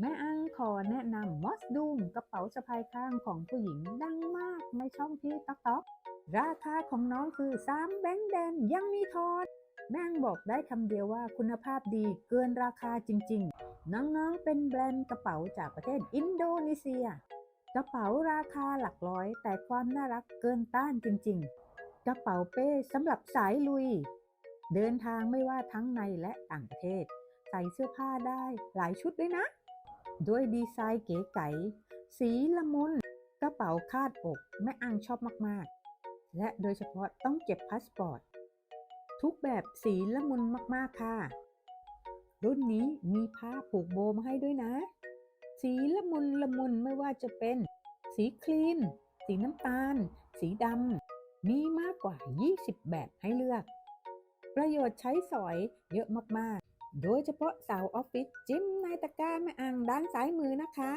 แม่อังขอแนะนำมอสดูมกระเป๋าสะพายข้างของผู้หญิงดังมากในช่องที่ต๊อกต๊อกราคาของน้องคือ 3 แบงค์แดนยังมีทอนแม่อังบอกได้คำเดียวว่าคุณภาพดีเกินราคาจริง ๆ น้องๆเป็นแบรนด์กระเป๋าจากประเทศอินโดนีเซีย กระเป๋าราคาหลักร้อย แต่ความน่ารักเกินต้านจริง ๆ กระเป๋าเป้สำหรับสายลุย เดินทางไม่ว่าทั้งในและต่างประเทศ ใส่เสื้อผ้าได้หลายชุดด้วยนะ ด้วยดีไซน์เก๋ไก๋สีละมุนกระเป๋าคาดอกแม่อังชอบมากๆ และโดยเฉพาะต้องเก็บพาสปอร์ต ทุกแบบสีละมุนมากๆค่ะ รุ่นนี้มีผ้าผูกโบมาให้ด้วยนะ สีละมุนละมุนไม่ว่าจะเป็น สีครีม สีน้ำตาล สีดำ มีมากกว่า 20 แบบให้เลือก ประโยชน์ใช้สอยเยอะมากๆ โดยเฉพาะสาวออฟฟิศจิ้มในตะกร้าแม่อังด้านซ้ายมือนะคะ